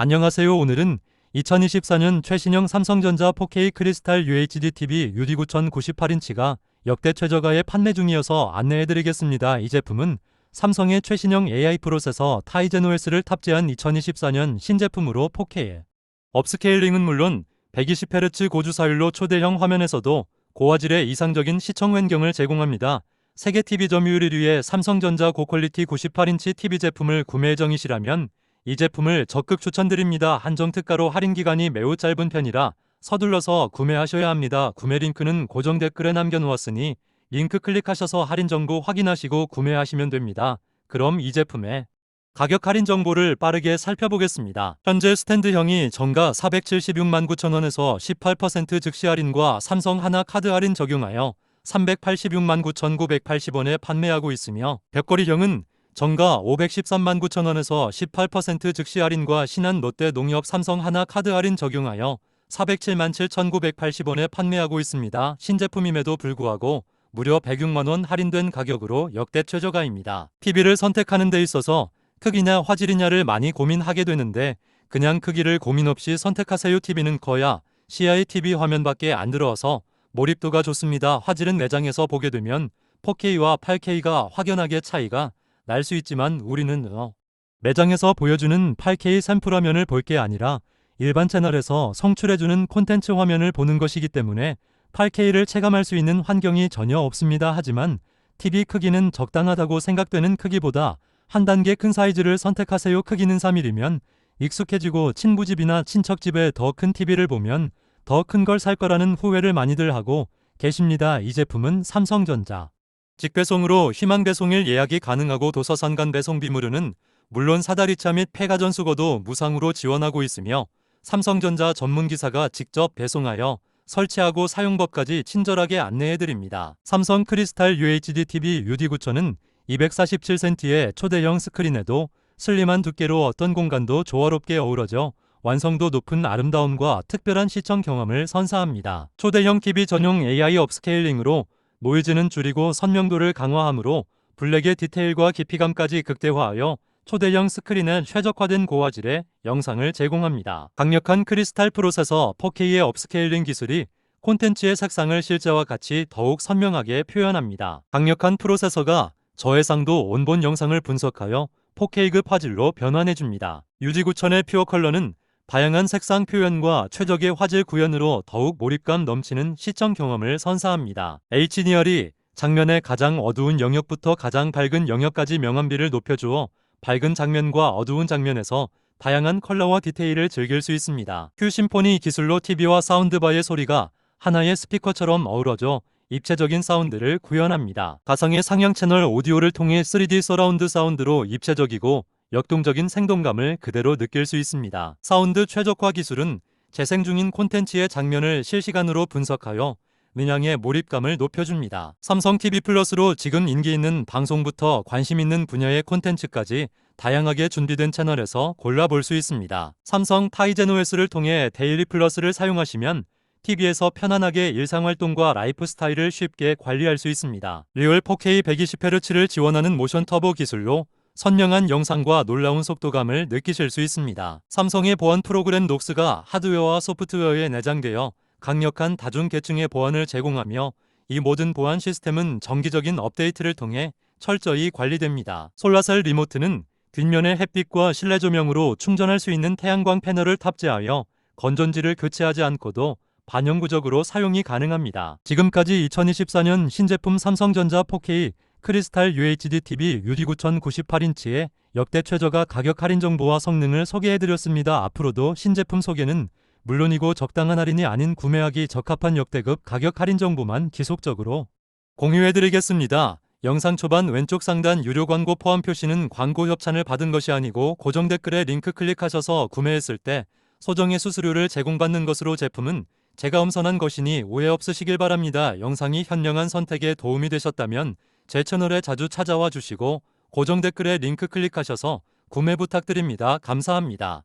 안녕하세요. 오늘은 2024년 최신형 삼성전자 4K 크리스탈 UHD TV UD9000 98인치가 역대 최저가에 판매 중이어서 안내해드리겠습니다. 이 제품은 삼성의 최신형 AI 프로세서 타이젠 OS를 탑재한 2024년 신제품으로 4K에 업스케일링은 물론 120Hz 고주사율로 초대형 화면에서도 고화질의 이상적인 시청 환경을 제공합니다. 세계 TV 점유율 1위의 삼성전자 고퀄리티 98인치 TV 제품을 구매 예정이시라면 이 제품을 적극 추천드립니다. 한정 특가로 할인 기간이 매우 짧은 편이라 서둘러서 구매하셔야 합니다. 구매 링크는 고정 댓글에 남겨놓았으니 링크 클릭하셔서 할인 정보 확인하시고 구매하시면 됩니다. 그럼 이 제품의 가격 할인 정보를 빠르게 살펴보겠습니다. 현재 스탠드형이 정가 476만 9천원에서 18% 즉시 할인과 삼성 하나 카드 할인 적용하여 386만 9,980원에 판매하고 있으며 벽걸이형은 정가 513만 9천원에서 18% 즉시 할인과 신한 롯데 농협 삼성 하나 카드 할인 적용하여 407만 7,980원에 판매하고 있습니다. 신제품임에도 불구하고 무려 106만원 할인된 가격으로 역대 최저가입니다. TV를 선택하는 데 있어서 크기냐 화질이냐를 많이 고민하게 되는데 그냥 크기를 고민 없이 선택하세요. TV는 커야 CI TV 화면밖에 안 들어와서 몰입도가 좋습니다. 화질은 매장에서 보게 되면 4K와 8K가 확연하게 차이가 날 수 있지만 우리는 어, 매장에서 보여주는 8K 샘플 화면을 볼 게 아니라 일반 채널에서 성출해주는 콘텐츠 화면을 보는 것이기 때문에 8K를 체감할 수 있는 환경이 전혀 없습니다. 하지만 TV 크기는 적당하다고 생각되는 크기보다 한 단계 큰 사이즈를 선택하세요. 크기는 3mm면 익숙해지고 친부집이나 친척집에 더 큰 TV를 보면 더 큰 걸 살 거라는 후회를 많이들 하고 계십니다. 이 제품은 삼성전자 직배송으로 희망 배송일 예약이 가능하고 도서산 간 배송 비무료는 물론 사다리차 및 폐가전 수거도 무상으로 지원하고 있으며 삼성전자 전문 기사가 직접 배송하여 설치하고 사용법까지 친절하게 안내해드립니다. 삼성 크리스탈 UHD TV UD9000은 247cm의 초대형 스크린에도 슬림한 두께로 어떤 공간도 조화롭게 어우러져 완성도 높은 아름다움과 특별한 시청 경험을 선사합니다. 초대형 TV 전용 AI 업스케일링으로 노이즈는 줄이고 선명도를 강화하므로 블랙의 디테일과 깊이감까지 극대화하여 초대형 스크린에 최적화된 고화질의 영상을 제공합니다. 강력한 크리스탈 프로세서 4K의 업스케일링 기술이 콘텐츠의 색상을 실제와 같이 더욱 선명하게 표현합니다. 강력한 프로세서가 저해상도 온본 영상을 분석하여 4K급 화질로 변환해줍니다. UG9000의 퓨어 컬러는 다양한 색상 표현과 최적의 화질 구현으로 더욱 몰입감 넘치는 시청 경험을 선사합니다. HDR이 장면의 가장 어두운 영역부터 가장 밝은 영역까지 명암비를 높여주어 밝은 장면과 어두운 장면에서 다양한 컬러와 디테일을 즐길 수 있습니다. 큐 심포니 기술로 TV와 사운드바의 소리가 하나의 스피커처럼 어우러져 입체적인 사운드를 구현합니다. 가상의 상향 채널 오디오를 통해 3D 서라운드 사운드로 입체적이고 역동적인 생동감을 그대로 느낄 수 있습니다. 사운드 최적화 기술은 재생 중인 콘텐츠의 장면을 실시간으로 분석하여 문양의 몰입감을 높여줍니다. 삼성 TV 플러스로 지금 인기 있는 방송부터 관심 있는 분야의 콘텐츠까지 다양하게 준비된 채널에서 골라볼 수 있습니다. 삼성 타이젠 OS를 통해 데일리 플러스를 사용하시면 TV에서 편안하게 일상활동과 라이프 스타일을 쉽게 관리할 수 있습니다. 리얼 4K 120Hz를 지원하는 모션 터보 기술로 선명한 영상과 놀라운 속도감을 느끼실 수 있습니다. 삼성의 보안 프로그램 녹스가 하드웨어와 소프트웨어에 내장되어 강력한 다중 계층의 보안을 제공하며 이 모든 보안 시스템은 정기적인 업데이트를 통해 철저히 관리됩니다. 솔라셀 리모트는 뒷면의 햇빛과 실내 조명으로 충전할 수 있는 태양광 패널을 탑재하여 건전지를 교체하지 않고도 반영구적으로 사용이 가능합니다. 지금까지 2024년 신제품 삼성전자 4K 크리스탈 UHD TV UD9000 98인치의 역대 최저가 가격 할인 정보와 성능을 소개해드렸습니다. 앞으로도 신제품 소개는 물론이고 적당한 할인이 아닌 구매하기 적합한 역대급 가격 할인 정보만 지속적으로 공유해드리겠습니다. 영상 초반 왼쪽 상단 유료 광고 포함 표시는 광고 협찬을 받은 것이 아니고 고정 댓글에 링크 클릭하셔서 구매했을 때 소정의 수수료를 제공받는 것으로 제품은 제가 엄선한 것이니 오해 없으시길 바랍니다. 영상이 현명한 선택에 도움이 되셨다면 제 채널에 자주 찾아와 주시고 고정 댓글에 링크 클릭하셔서 구매 부탁드립니다. 감사합니다.